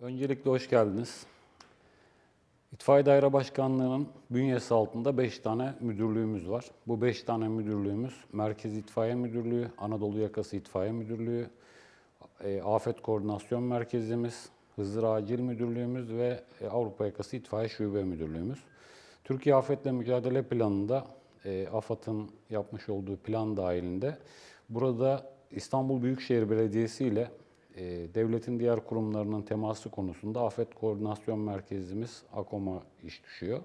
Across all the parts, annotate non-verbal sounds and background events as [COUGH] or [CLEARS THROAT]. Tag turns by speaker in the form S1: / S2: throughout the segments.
S1: Öncelikle hoş geldiniz. İtfaiye Daire Başkanlığı'nın bünyesi altında 5 tane müdürlüğümüz var. Bu 5 tane müdürlüğümüz Merkez İtfaiye Müdürlüğü, Anadolu Yakası İtfaiye Müdürlüğü, e, Afet Koordinasyon Merkezimiz, Hızır Acil Müdürlüğümüz ve e, Avrupa Yakası İtfaiye Şube Müdürlüğümüz. Türkiye Afetle Mücadele Planı'nda e, AFAD'ın yapmış olduğu plan dahilinde burada İstanbul Büyükşehir Belediyesi ile devletin diğer kurumlarının teması konusunda Afet Koordinasyon Merkezimiz AKOM'a iş düşüyor.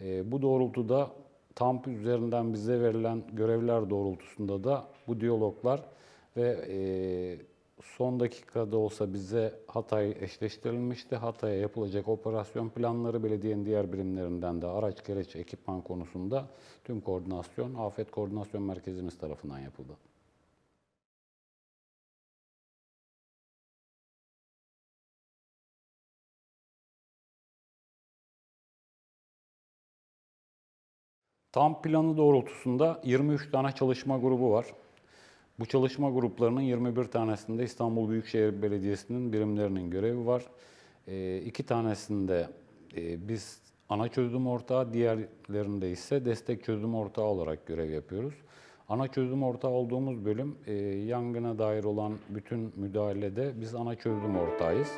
S1: E, bu doğrultuda TAMP üzerinden bize verilen görevler doğrultusunda da bu diyaloglar ve e, son dakikada olsa bize Hatay eşleştirilmişti. Hatay'a yapılacak operasyon planları belediyenin diğer birimlerinden de araç gereç ekipman konusunda tüm koordinasyon Afet Koordinasyon Merkezimiz tarafından yapıldı. Tam planı doğrultusunda 23 tane çalışma grubu var. Bu çalışma gruplarının 21 tanesinde İstanbul Büyükşehir Belediyesi'nin birimlerinin görevi var. E, iki tanesinde e, biz ana çözüm ortağı, diğerlerinde ise destek çözüm ortağı olarak görev yapıyoruz. Ana çözüm ortağı olduğumuz bölüm e, yangına dair olan bütün müdahalede biz ana çözüm ortağıyız.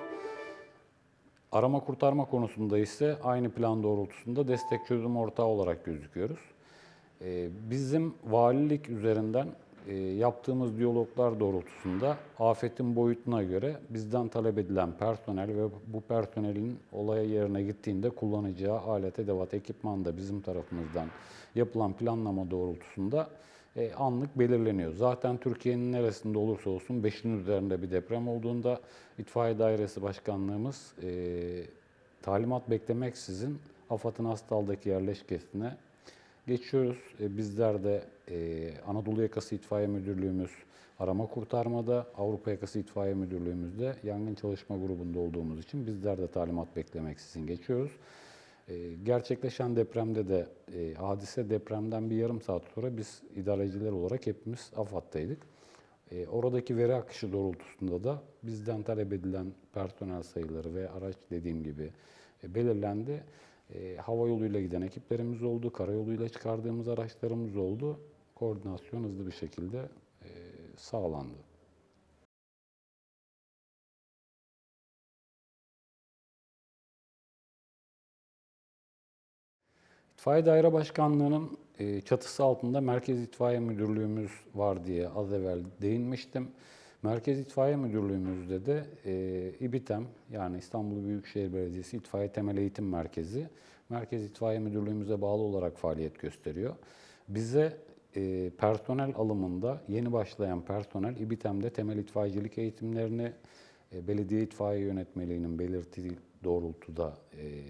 S1: Arama kurtarma konusunda ise aynı plan doğrultusunda destek çözüm ortağı olarak gözüküyoruz. Ee, Bizim valilik üzerinden e, yaptığımız diyaloglar doğrultusunda afetin boyutuna göre bizden talep edilen personel ve bu personelin olaya yerine gittiğinde kullanacağı alet, edevat, ekipman da bizim tarafımızdan yapılan planlama doğrultusunda e, anlık belirleniyor. Zaten Türkiye'nin neresinde olursa olsun 5'in üzerinde bir deprem olduğunda İtfaiye Dairesi Başkanlığımız e, talimat beklemeksizin AFAD'ın Hastal'daki yerleşkesine geçiyoruz. E, bizler de Anadolu Yakası İtfaiye Müdürlüğümüz arama kurtarmada, Avrupa Yakası İtfaiye Müdürlüğümüzde yangın çalışma grubunda olduğumuz için bizler de talimat beklemeksizin geçiyoruz. E, gerçekleşen depremde de e, hadise depremden bir yarım saat sonra biz idareciler olarak hepimiz AFAD'daydık. E, oradaki veri akışı doğrultusunda da bizden talep edilen personel sayıları ve araç dediğim gibi e, belirlendi. E, hava yoluyla giden ekiplerimiz oldu, karayoluyla çıkardığımız araçlarımız oldu. Koordinasyon hızlı bir şekilde e, sağlandı. İtfaiye Daire Başkanlığı'nın e, çatısı altında Merkez İtfaiye Müdürlüğümüz var diye az evvel değinmiştim. Merkez İtfaiye Müdürlüğümüzde de e, İBİTEM yani İstanbul Büyükşehir Belediyesi İtfaiye Temel Eğitim Merkezi Merkez İtfaiye Müdürlüğümüze bağlı olarak faaliyet gösteriyor. Bize e, personel alımında yeni başlayan personel İBİTEM'de temel itfaiyecilik eğitimlerini e, belediye itfaiye yönetmeliğinin belirttiği doğrultuda e,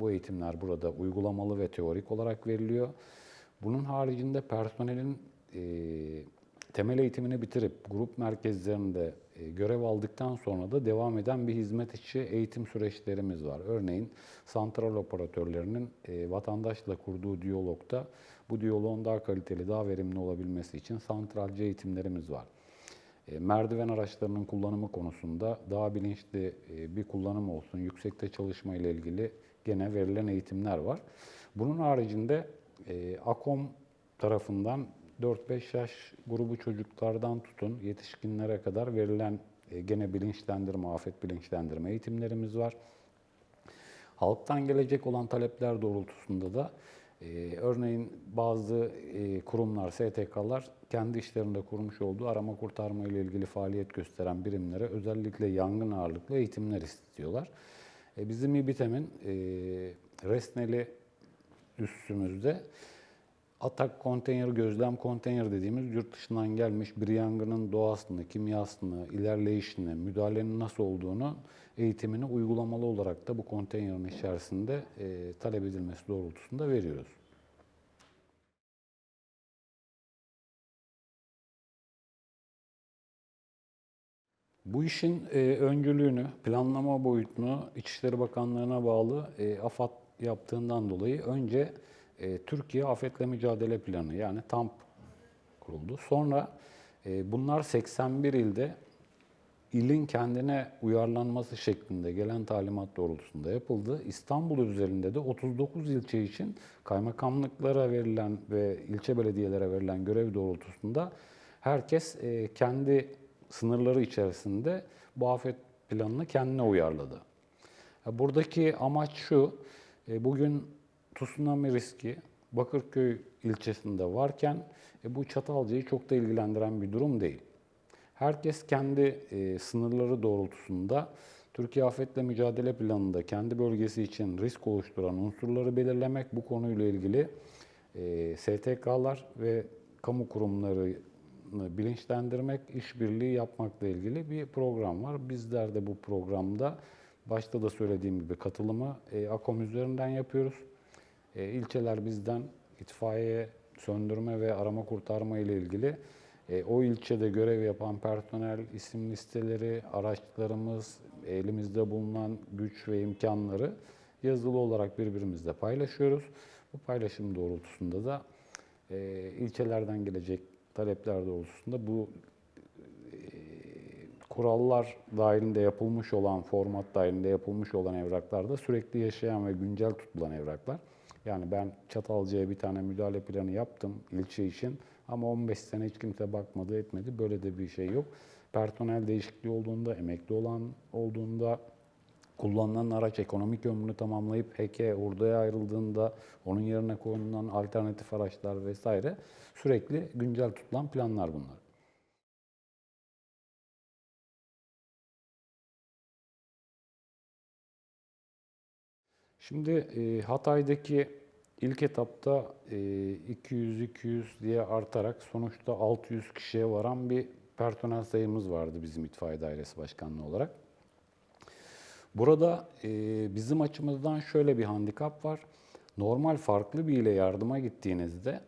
S1: bu eğitimler burada uygulamalı ve teorik olarak veriliyor. Bunun haricinde personelin e, temel eğitimini bitirip grup merkezlerinde e, görev aldıktan sonra da devam eden bir hizmet içi eğitim süreçlerimiz var. Örneğin santral operatörlerinin e, vatandaşla kurduğu diyalogda bu diyaloğun daha kaliteli, daha verimli olabilmesi için santralci eğitimlerimiz var. E, merdiven araçlarının kullanımı konusunda daha bilinçli e, bir kullanım olsun, yüksekte çalışma ile ilgili gene verilen eğitimler var. Bunun haricinde e, AKOM tarafından 4-5 yaş grubu çocuklardan tutun yetişkinlere kadar verilen e, gene bilinçlendirme, afet bilinçlendirme eğitimlerimiz var. Halktan gelecek olan talepler doğrultusunda da e, örneğin bazı e, kurumlar, STK'lar kendi işlerinde kurmuş olduğu arama kurtarma ile ilgili faaliyet gösteren birimlere özellikle yangın ağırlıklı eğitimler istiyorlar. E, bizim İBİTEM'in e, resneli üssümüzde atak konteyner, gözlem konteyner dediğimiz yurt dışından gelmiş bir yangının doğasını, kimyasını, ilerleyişini, müdahalenin nasıl olduğunu eğitimini uygulamalı olarak da bu konteynerin içerisinde e, talep edilmesi doğrultusunda veriyoruz. Bu işin e, öncülüğünü, planlama boyutunu İçişleri Bakanlığı'na bağlı e, AFAD yaptığından dolayı önce e, Türkiye Afetle Mücadele Planı yani TAMP kuruldu. Sonra e, bunlar 81 ilde ilin kendine uyarlanması şeklinde gelen talimat doğrultusunda yapıldı. İstanbul üzerinde de 39 ilçe için kaymakamlıklara verilen ve ilçe belediyelere verilen görev doğrultusunda herkes e, kendi sınırları içerisinde bu afet planını kendine uyarladı. Ya Buradaki amaç şu, e, bugün tsunami riski Bakırköy ilçesinde varken e, bu Çatalca'yı çok da ilgilendiren bir durum değil. Herkes kendi e, sınırları doğrultusunda Türkiye Afetle Mücadele Planı'nda kendi bölgesi için risk oluşturan unsurları belirlemek, bu konuyla ilgili STK'lar ve kamu kurumlarını bilinçlendirmek, işbirliği yapmakla ilgili bir program var. Bizler de bu programda başta da söylediğim gibi katılımı e, AKOM üzerinden yapıyoruz. E, ilçeler bizden itfaiye, söndürme ve arama kurtarma ile ilgili e, o ilçede görev yapan personel, isim listeleri, araçlarımız, elimizde bulunan güç ve imkanları yazılı olarak birbirimizle paylaşıyoruz. Bu paylaşım doğrultusunda da e, ilçelerden gelecek talepler doğrultusunda bu e, kurallar dahilinde yapılmış olan, format dahilinde yapılmış olan evraklar da sürekli yaşayan ve güncel tutulan evraklar. Yani ben Çatalca'ya bir tane müdahale planı yaptım ilçe için ama 15 sene hiç kimse bakmadı etmedi. Böyle de bir şey yok. Personel değişikliği olduğunda, emekli olan olduğunda, kullanılan araç ekonomik ömrünü tamamlayıp HEK'e, hurdaya ayrıldığında onun yerine konulan alternatif araçlar vesaire sürekli güncel tutulan planlar bunlar. Şimdi e, Hatay'daki ilk etapta e, 200-200 diye artarak sonuçta 600 kişiye varan bir personel sayımız vardı bizim itfaiye dairesi başkanlığı olarak. Burada e, bizim açımızdan şöyle bir handikap var. Normal farklı bir ile yardıma gittiğinizde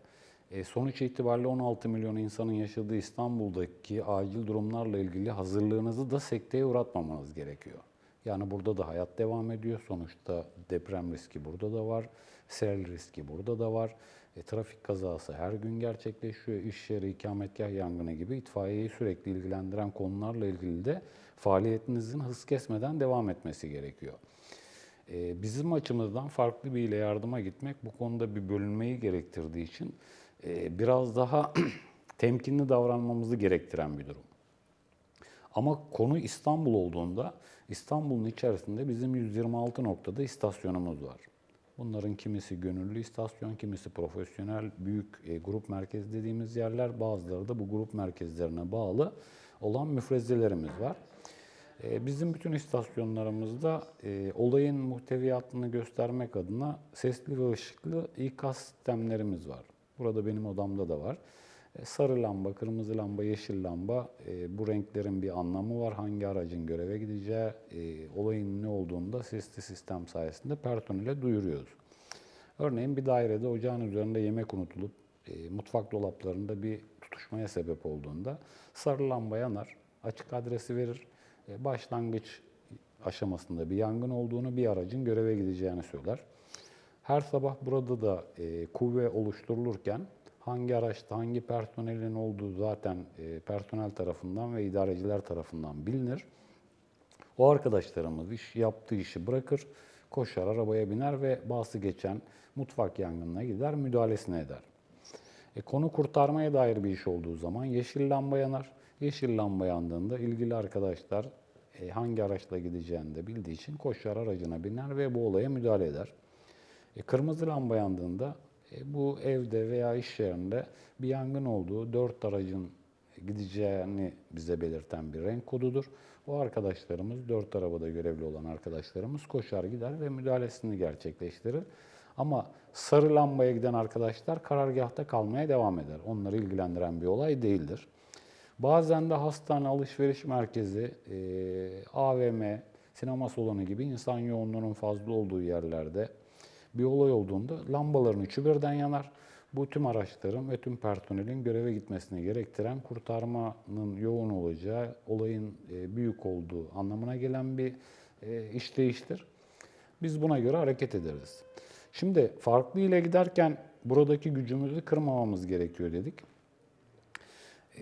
S1: e, sonuç itibariyle 16 milyon insanın yaşadığı İstanbul'daki acil durumlarla ilgili hazırlığınızı da sekteye uğratmamanız gerekiyor. Yani burada da hayat devam ediyor. Sonuçta deprem riski burada da var. Sel riski burada da var. E, trafik kazası her gün gerçekleşiyor. İş yeri, ikametgah yangını gibi itfaiyeyi sürekli ilgilendiren konularla ilgili de faaliyetinizin hız kesmeden devam etmesi gerekiyor. E, bizim açımızdan farklı bir ile yardıma gitmek bu konuda bir bölünmeyi gerektirdiği için e, biraz daha [CLEARS THROAT] temkinli davranmamızı gerektiren bir durum. Ama konu İstanbul olduğunda İstanbul'un içerisinde bizim 126 noktada istasyonumuz var. Bunların kimisi gönüllü istasyon, kimisi profesyonel büyük e, grup merkezi dediğimiz yerler, bazıları da bu grup merkezlerine bağlı olan müfrezzelerimiz var. E, bizim bütün istasyonlarımızda e, olayın muhteviyatını göstermek adına sesli ve ışıklı ikaz sistemlerimiz var. Burada benim odamda da var. E, Sarı lamba, kırmızı lamba, yeşil lamba e, bu renklerin bir anlamı var. Hangi aracın göreve gideceği, e, olayın ne olduğunu da sesli sistem sayesinde personele duyuruyoruz. Örneğin bir dairede ocağın üzerinde yemek unutulup mutfak dolaplarında bir tutuşmaya sebep olduğunda sarı lamba yanar, açık adresi verir. Başlangıç aşamasında bir yangın olduğunu, bir aracın göreve gideceğini söyler. Her sabah burada da kuvve oluşturulurken hangi araçta hangi personelin olduğu zaten e, personel tarafından ve idareciler tarafından bilinir. O arkadaşlarımız iş yaptığı işi bırakır, koşar arabaya biner ve bahsi geçen mutfak yangınına gider, müdahalesini eder. E, konu kurtarmaya dair bir iş olduğu zaman yeşil lamba yanar. Yeşil lamba yandığında ilgili arkadaşlar e, hangi araçla gideceğini de bildiği için koşar aracına biner ve bu olaya müdahale eder. E, kırmızı lamba yandığında bu evde veya iş yerinde bir yangın olduğu, dört aracın gideceğini bize belirten bir renk kodudur. O arkadaşlarımız, dört arabada görevli olan arkadaşlarımız koşar gider ve müdahalesini gerçekleştirir. Ama sarı lambaya giden arkadaşlar karargahta kalmaya devam eder. Onları ilgilendiren bir olay değildir. Bazen de hastane, alışveriş merkezi, e, AVM, sinema salonu gibi insan yoğunluğunun fazla olduğu yerlerde bir olay olduğunda lambaların üçü birden yanar. Bu tüm araçların ve tüm personelin göreve gitmesini gerektiren kurtarmanın yoğun olacağı, olayın e, büyük olduğu anlamına gelen bir e, işleyiştir. Biz buna göre hareket ederiz. Şimdi farklı ile giderken buradaki gücümüzü kırmamamız gerekiyor dedik.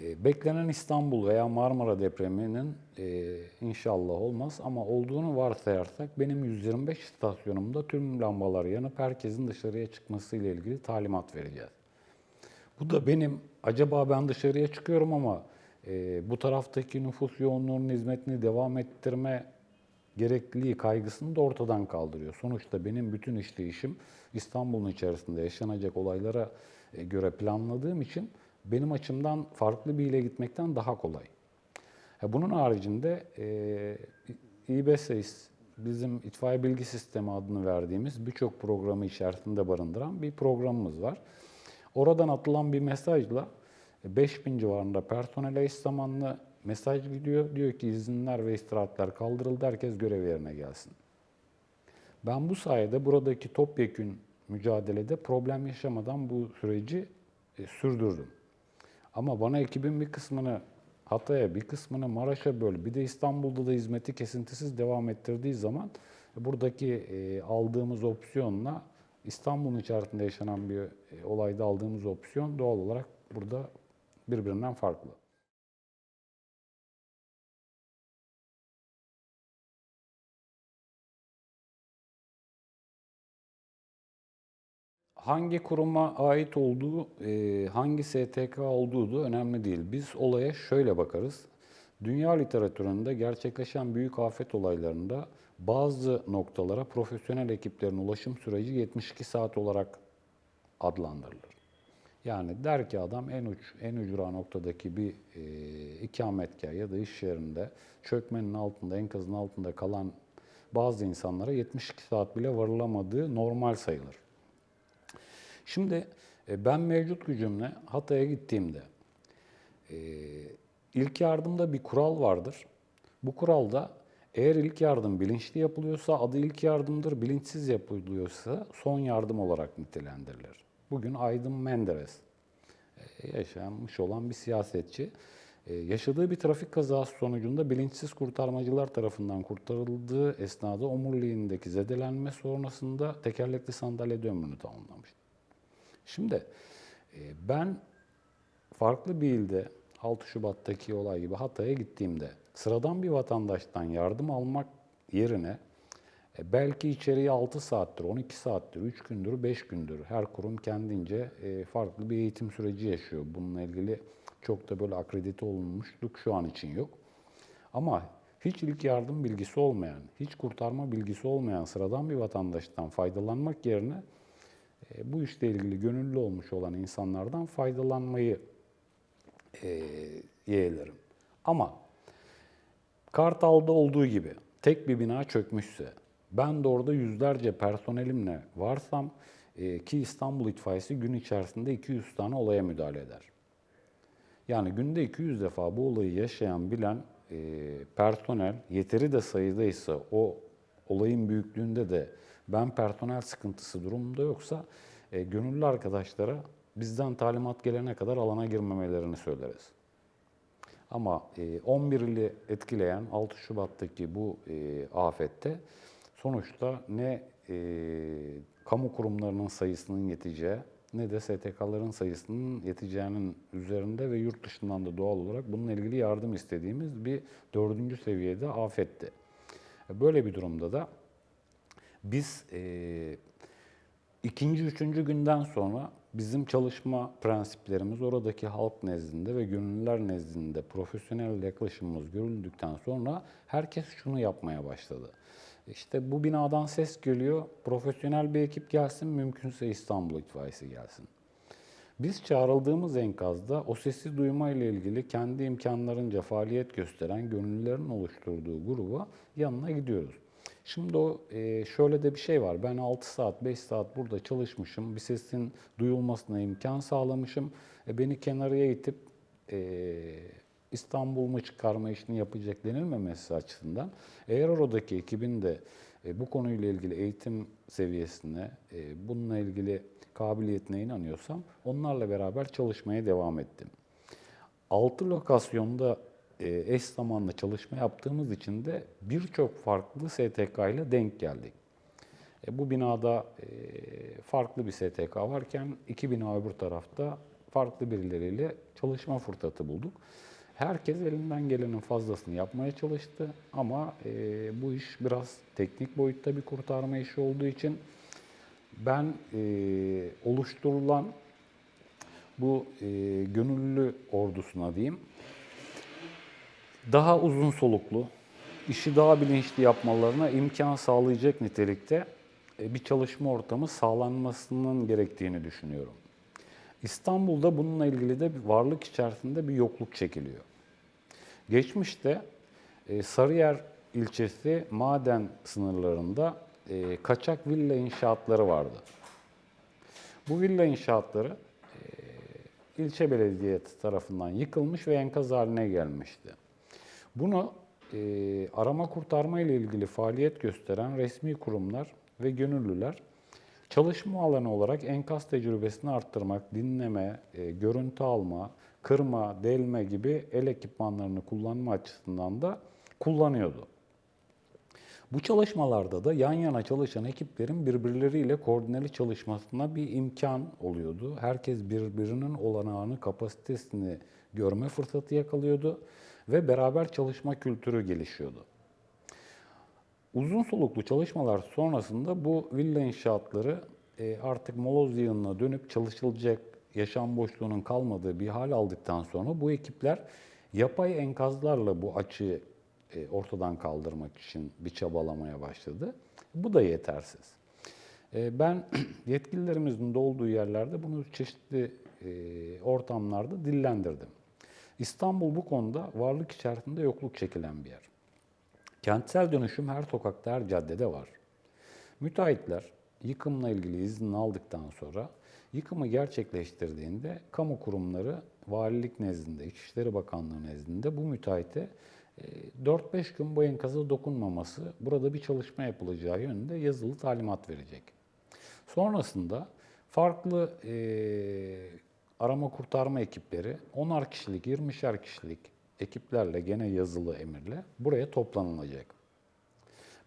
S1: E, beklenen İstanbul veya Marmara depreminin e, inşallah olmaz ama olduğunu varsayarsak benim 125 istasyonumda tüm lambalar yanıp herkesin dışarıya çıkması ile ilgili talimat vereceğiz. Bu da benim acaba ben dışarıya çıkıyorum ama e, bu taraftaki nüfus yoğunluğunun hizmetini devam ettirme gerekliliği kaygısını da ortadan kaldırıyor. Sonuçta benim bütün işleyişim İstanbul'un içerisinde yaşanacak olaylara e, göre planladığım için benim açımdan farklı bir ile gitmekten daha kolay. Ha, Bunun haricinde e, İBSİS bizim itfaiye bilgi sistemi adını verdiğimiz birçok programı içerisinde barındıran bir programımız var. Oradan atılan bir mesajla 5000 civarında personele eş zamanlı mesaj gidiyor. Diyor ki izinler ve istirahatler kaldırıldı, herkes görev yerine gelsin. Ben bu sayede buradaki topyekün mücadelede problem yaşamadan bu süreci e, sürdürdüm. Ama bana ekibin bir kısmını Hatay'a, bir kısmını Maraş'a böl, bir de İstanbul'da da hizmeti kesintisiz devam ettirdiği zaman e, buradaki e, aldığımız opsiyonla İstanbul'un içerisinde yaşanan bir e, olayda aldığımız opsiyon doğal olarak burada birbirinden farklı. Hangi kuruma ait olduğu, e, hangi STK olduğu da önemli değil. Biz olaya şöyle bakarız. Dünya literatüründe gerçekleşen büyük afet olaylarında bazı noktalara profesyonel ekiplerin ulaşım süreci 72 saat olarak adlandırılır. Yani der ki adam en uç, en ücra noktadaki bir e, ikametgah ya da iş yerinde çökmenin altında, enkazın altında kalan bazı insanlara 72 saat bile varılamadığı normal sayılır. Şimdi e, ben mevcut gücümle Hatay'a gittiğimde e, ilk yardımda bir kural vardır. Bu kuralda eğer ilk yardım bilinçli yapılıyorsa adı ilk yardımdır, bilinçsiz yapılıyorsa son yardım olarak nitelendirilir. Bugün Aydın Menderes e, yaşanmış olan bir siyasetçi. Yaşadığı bir trafik kazası sonucunda bilinçsiz kurtarmacılar tarafından kurtarıldığı esnada omuriliğindeki zedelenme sonrasında tekerlekli sandalyede ömrünü tamamlamıştı. Şimdi e, ben farklı bir ilde 6 Şubat'taki olay gibi Hatay'a gittiğimde sıradan bir vatandaştan yardım almak yerine e, belki içeriye 6 saattir, 12 saattir, 3 gündür, 5 gündür her kurum kendince e, farklı bir eğitim süreci yaşıyor. Bununla ilgili çok da böyle akredite olunmuşluk şu an için yok. Ama hiç ilk yardım bilgisi olmayan, hiç kurtarma bilgisi olmayan sıradan bir vatandaştan faydalanmak yerine bu işle ilgili gönüllü olmuş olan insanlardan faydalanmayı e, yeğlerim. Ama Kartal'da olduğu gibi tek bir bina çökmüşse, ben de orada yüzlerce personelimle varsam e, ki İstanbul itfaiyesi gün içerisinde 200 tane olaya müdahale eder. Yani günde 200 defa bu olayı yaşayan, bilen e, personel yeteri de sayıdaysa o olayın büyüklüğünde de ben personel sıkıntısı durumunda yoksa e, gönüllü arkadaşlara bizden talimat gelene kadar alana girmemelerini söyleriz. Ama e, 11 ili etkileyen 6 Şubat'taki bu e, afette sonuçta ne e, kamu kurumlarının sayısının yeteceği ne de STK'ların sayısının yeteceğinin üzerinde ve yurt dışından da doğal olarak bununla ilgili yardım istediğimiz bir dördüncü seviyede afetti. Böyle bir durumda da biz e, ikinci, üçüncü günden sonra bizim çalışma prensiplerimiz oradaki halk nezdinde ve gönüllüler nezdinde profesyonel yaklaşımımız görüldükten sonra herkes şunu yapmaya başladı. İşte bu binadan ses geliyor, profesyonel bir ekip gelsin, mümkünse İstanbul itfaiyesi gelsin. Biz çağrıldığımız enkazda o sesi duyma ile ilgili kendi imkanlarınca faaliyet gösteren gönüllülerin oluşturduğu gruba yanına gidiyoruz. Şimdi o e, şöyle de bir şey var. Ben 6 saat, 5 saat burada çalışmışım. Bir sesin duyulmasına imkan sağlamışım. E, beni kenarıya itip e, İstanbul mu çıkarma işini yapacak denilmemesi açısından eğer oradaki ekibin de e, bu konuyla ilgili eğitim seviyesine, e, bununla ilgili kabiliyetine inanıyorsam onlarla beraber çalışmaya devam ettim. 6 lokasyonda eş zamanlı çalışma yaptığımız için de birçok farklı STK ile denk geldik. E, bu binada e, farklı bir STK varken iki bina öbür tarafta farklı birileriyle çalışma fırsatı bulduk. Herkes elinden gelenin fazlasını yapmaya çalıştı ama e, bu iş biraz teknik boyutta bir kurtarma işi olduğu için ben e, oluşturulan bu e, gönüllü ordusuna diyeyim daha uzun soluklu, işi daha bilinçli yapmalarına imkan sağlayacak nitelikte e, bir çalışma ortamı sağlanmasının gerektiğini düşünüyorum. İstanbul'da bununla ilgili de bir varlık içerisinde bir yokluk çekiliyor. Geçmişte e, Sarıyer ilçesi maden sınırlarında e, kaçak villa inşaatları vardı. Bu villa inşaatları ilçe belediyesi tarafından yıkılmış ve enkaz haline gelmişti. Bunu e, arama kurtarma ile ilgili faaliyet gösteren resmi kurumlar ve gönüllüler çalışma alanı olarak enkaz tecrübesini arttırmak, dinleme, e, görüntü alma, kırma, delme gibi el ekipmanlarını kullanma açısından da kullanıyordu. Bu çalışmalarda da yan yana çalışan ekiplerin birbirleriyle koordineli çalışmasına bir imkan oluyordu. Herkes birbirinin olanağını, kapasitesini görme fırsatı yakalıyordu ve beraber çalışma kültürü gelişiyordu. Uzun soluklu çalışmalar sonrasında bu villa inşaatları e, artık moloz yığınına dönüp çalışılacak yaşam boşluğunun kalmadığı bir hal aldıktan sonra bu ekipler yapay enkazlarla bu açığı e, ortadan kaldırmak için bir çabalamaya başladı. Bu da yetersiz. E, Ben [CLEARS THROAT] yetkililerimizin de olduğu yerlerde bunu çeşitli ortamlarda dillendirdim. İstanbul bu konuda varlık içerisinde yokluk çekilen bir yer. Kentsel dönüşüm her sokakta, her caddede var. Müteahhitler yıkımla ilgili izni aldıktan sonra yıkımı gerçekleştirdiğinde kamu kurumları valilik nezdinde, İçişleri Bakanlığı nezdinde bu müteahhite e, 4-5 gün bu enkaza dokunmaması, burada bir çalışma yapılacağı yönünde yazılı talimat verecek. Sonrasında farklı e, arama kurtarma ekipleri 10'ar kişilik, 20'şer kişilik ekiplerle gene yazılı emirle buraya toplanılacak.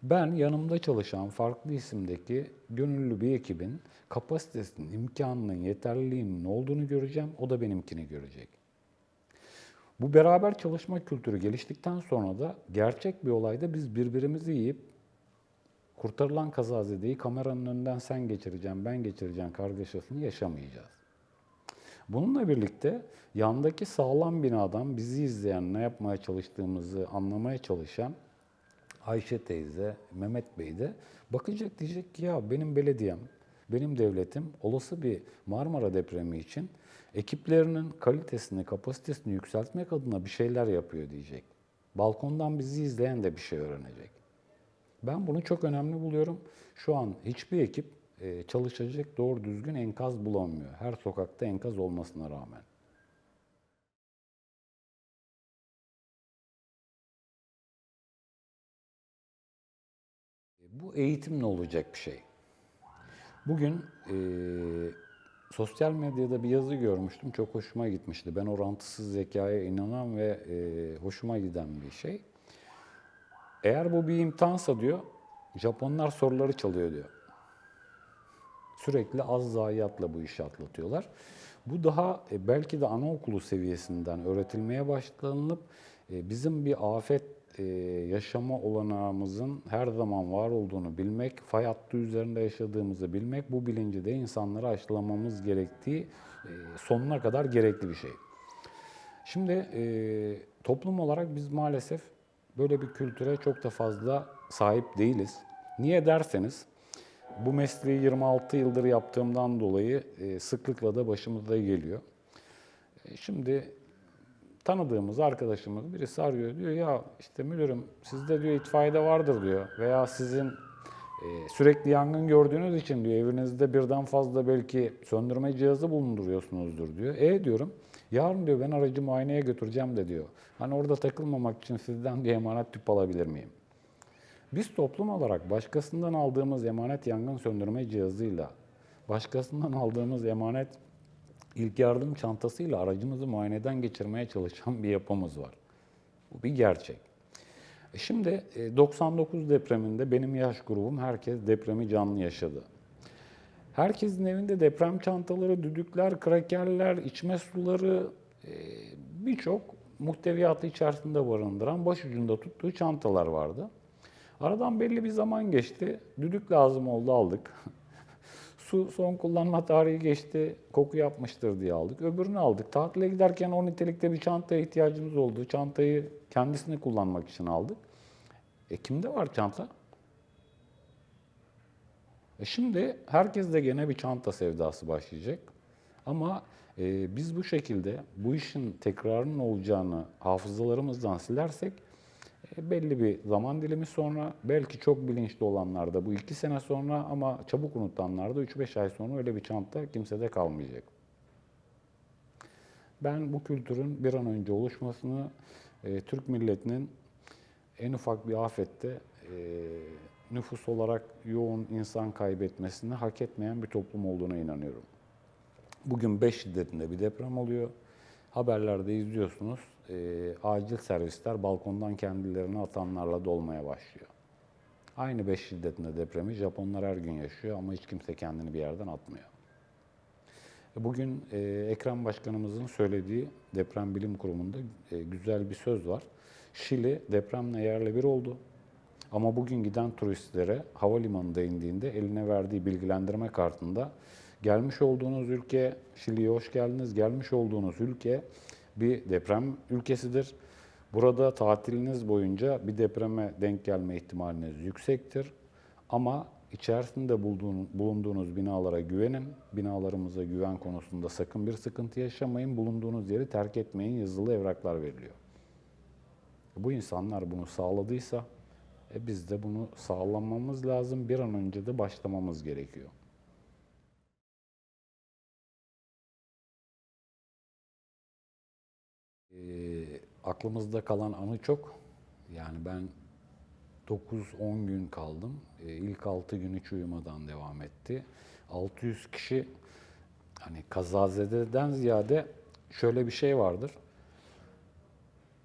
S1: Ben yanımda çalışan farklı isimdeki gönüllü bir ekibin kapasitesinin, imkanının, yeterliliğinin olduğunu göreceğim. O da benimkini görecek. Bu beraber çalışma kültürü geliştikten sonra da gerçek bir olayda biz birbirimizi yiyip kurtarılan kazazedeyi kameranın önünden sen geçireceğim, ben geçireceğim kargaşasını yaşamayacağız. Bununla birlikte yandaki sağlam binadan bizi izleyen, ne yapmaya çalıştığımızı anlamaya çalışan Ayşe teyze, Mehmet Bey de bakacak diyecek ki ya benim belediyem, benim devletim olası bir Marmara depremi için ekiplerinin kalitesini, kapasitesini yükseltmek adına bir şeyler yapıyor diyecek. Balkondan bizi izleyen de bir şey öğrenecek. Ben bunu çok önemli buluyorum. Şu an hiçbir ekip e, çalışacak doğru düzgün enkaz bulamıyor. Her sokakta enkaz olmasına rağmen. Bu eğitimle olacak bir şey. Bugün e, sosyal medyada bir yazı görmüştüm. Çok hoşuma gitmişti. Ben orantısız zekaya inanan ve e, hoşuma giden bir şey. Eğer bu bir imtihansa diyor, Japonlar soruları çalıyor diyor. Sürekli az zayiatla bu işi atlatıyorlar. Bu daha e, belki de anaokulu seviyesinden öğretilmeye başlanılıp e, bizim bir afet e, yaşama olanağımızın her zaman var olduğunu bilmek, fay hattı üzerinde yaşadığımızı bilmek, bu bilinci de insanlara aşılamamız gerektiği sonuna kadar gerekli bir şey. Şimdi toplum olarak biz maalesef böyle bir kültüre çok da fazla sahip değiliz. Niye derseniz bu mesleği 26 yıldır yaptığımdan dolayı e, sıklıkla da başımıza geliyor. E, Şimdi tanıdığımız arkadaşımız birisi arıyor diyor ya işte müdürüm sizde diyor itfaiyede vardır diyor veya sizin e, sürekli yangın gördüğünüz için diyor evinizde birden fazla belki söndürme cihazı bulunduruyorsunuzdur diyor. E diyorum yarın diyor ben aracı muayeneye götüreceğim de diyor. Hani orada takılmamak için sizden bir emanet tüp alabilir miyim? Biz toplum olarak başkasından aldığımız emanet yangın söndürme cihazıyla, başkasından aldığımız emanet ilk yardım çantasıyla aracımızı muayeneden geçirmeye çalışan bir yapımız var. Bu bir gerçek. E Şimdi e, 99 depreminde benim yaş grubum herkes depremi canlı yaşadı. Herkesin evinde deprem çantaları, düdükler, krakerler, içme suları, e, birçok muhteviyatı içerisinde barındıran başucunda tuttuğu çantalar vardı. Aradan belli bir zaman geçti. Düdük lazım oldu aldık. [LAUGHS] Su son kullanma tarihi geçti. Koku yapmıştır diye aldık. Öbürünü aldık. Tatile giderken o nitelikte bir çantaya ihtiyacımız oldu. Çantayı kendisini kullanmak için aldık. E kimde var çanta? E şimdi herkes de gene bir çanta sevdası başlayacak. Ama e, biz bu şekilde bu işin tekrarının olacağını hafızalarımızdan silersek belli bir zaman dilimi sonra belki çok bilinçli olanlar da bu iki sene sonra ama çabuk unutanlar da 3-5 ay sonra öyle bir çanta kimsede kalmayacak. Ben bu kültürün bir an önce oluşmasını e, Türk milletinin en ufak bir afette e, nüfus olarak yoğun insan kaybetmesini hak etmeyen bir toplum olduğuna inanıyorum. Bugün 5 şiddetinde bir deprem oluyor. Haberlerde izliyorsunuz. e, acil servisler balkondan kendilerini atanlarla dolmaya başlıyor. Aynı 5 şiddetinde depremi Japonlar her gün yaşıyor ama hiç kimse kendini bir yerden atmıyor. Bugün e, Ekrem Başkanımızın söylediği Deprem Bilim Kurumu'nda e, güzel bir söz var. Şili depremle yerle bir oldu. Ama bugün giden turistlere havalimanında indiğinde eline verdiği bilgilendirme kartında gelmiş olduğunuz ülke, Şili'ye hoş geldiniz, gelmiş olduğunuz ülke bir deprem ülkesidir. Burada tatiliniz boyunca bir depreme denk gelme ihtimaliniz yüksektir. Ama içerisinde bulunduğunuz binalara güvenin. Binalarımıza güven konusunda sakın bir sıkıntı yaşamayın. Bulunduğunuz yeri terk etmeyin yazılı evraklar veriliyor. Bu insanlar bunu sağladıysa e biz de bunu sağlamamız lazım. Bir an önce de başlamamız gerekiyor. Ee, aklımızda kalan anı çok. Yani ben 9-10 gün kaldım. Ee, ilk 6 gün hiç uyumadan devam etti. 600 kişi hani kazazededen ziyade şöyle bir şey vardır.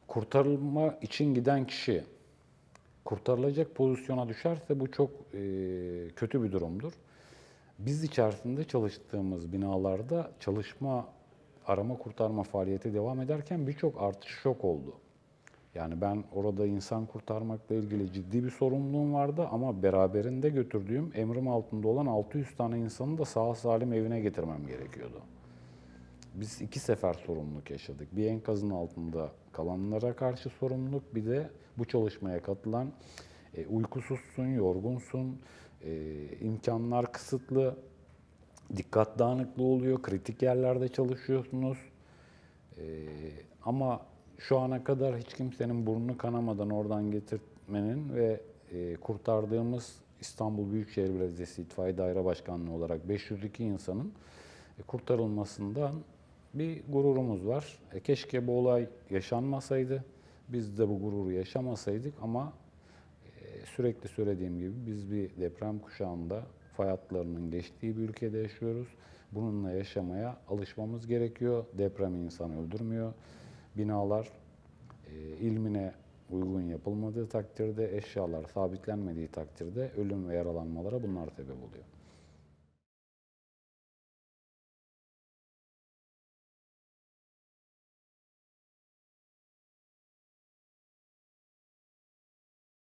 S1: Kurtarılma için giden kişi kurtarılacak pozisyona düşerse bu çok e, kötü bir durumdur. Biz içerisinde çalıştığımız binalarda çalışma, arama kurtarma faaliyeti devam ederken birçok artış şok oldu. Yani ben orada insan kurtarmakla ilgili ciddi bir sorumluluğum vardı ama beraberinde götürdüğüm emrim altında olan 600 tane insanı da sağ salim evine getirmem gerekiyordu. Biz iki sefer sorumluluk yaşadık. Bir enkazın altında kalanlara karşı sorumluluk, bir de bu çalışmaya katılan e, uykusuzsun, yorgunsun, e, imkanlar kısıtlı, dikkat dağınıklığı oluyor, kritik yerlerde çalışıyorsunuz. E, ama şu ana kadar hiç kimsenin burnunu kanamadan oradan getirtmenin ve e, kurtardığımız İstanbul Büyükşehir Belediyesi İtfaiye Daire Başkanlığı olarak 502 insanın e, kurtarılmasından bir gururumuz var. E, keşke bu olay yaşanmasaydı. Biz de bu gururu yaşamasaydık ama e, sürekli söylediğim gibi biz bir deprem kuşağında fay hatlarının geçtiği bir ülkede yaşıyoruz. Bununla yaşamaya alışmamız gerekiyor. Deprem insanı öldürmüyor. Binalar e, ilmine uygun yapılmadığı takdirde, eşyalar sabitlenmediği takdirde ölüm ve yaralanmalara bunlar sebep oluyor.